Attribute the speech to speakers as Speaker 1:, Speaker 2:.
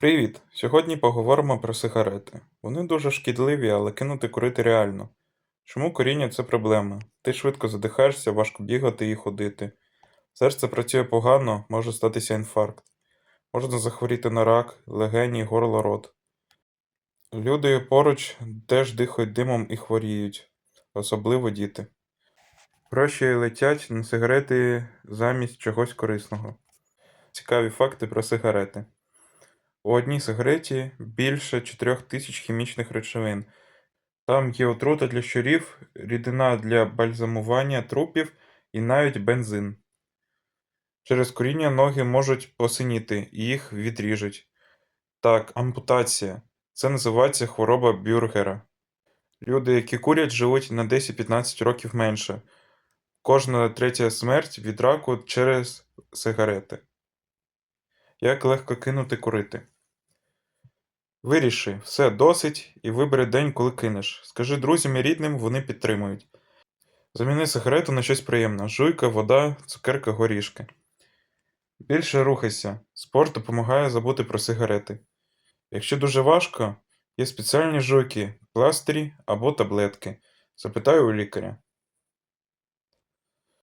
Speaker 1: Привіт! Сьогодні поговоримо про сигарети. Вони дуже шкідливі, але кинути курити реально. Чому куріння це проблема? Ти швидко задихаєшся, важко бігати і ходити. Серце працює погано, може статися інфаркт. Можна захворіти на рак, легені, горло, рот. Люди поруч теж дихають димом і хворіють, особливо діти. Гроші летять на сигарети замість чогось корисного. Цікаві факти про сигарети. У одній сигареті більше 4000 хімічних речовин. Там є отрута для щурів, рідина для бальзамування трупів і навіть бензин. Через куріння ноги можуть посиніти і їх відріжуть. Так, ампутація. Це називається хвороба бюргера. Люди, які курять, живуть на 10-15 років менше. Кожна третя смерть від раку через сигарети. Як легко кинути курити? Виріши, все досить, і вибери день, коли кинеш. Скажи друзям і рідним, вони підтримують. Заміни сигарету на щось приємне: жуйка, вода, цукерка, горішки. Більше рухайся. Спорт допомагає забути про сигарети. Якщо дуже важко, є спеціальні жуйки, пластирі або таблетки. Запитай у лікаря.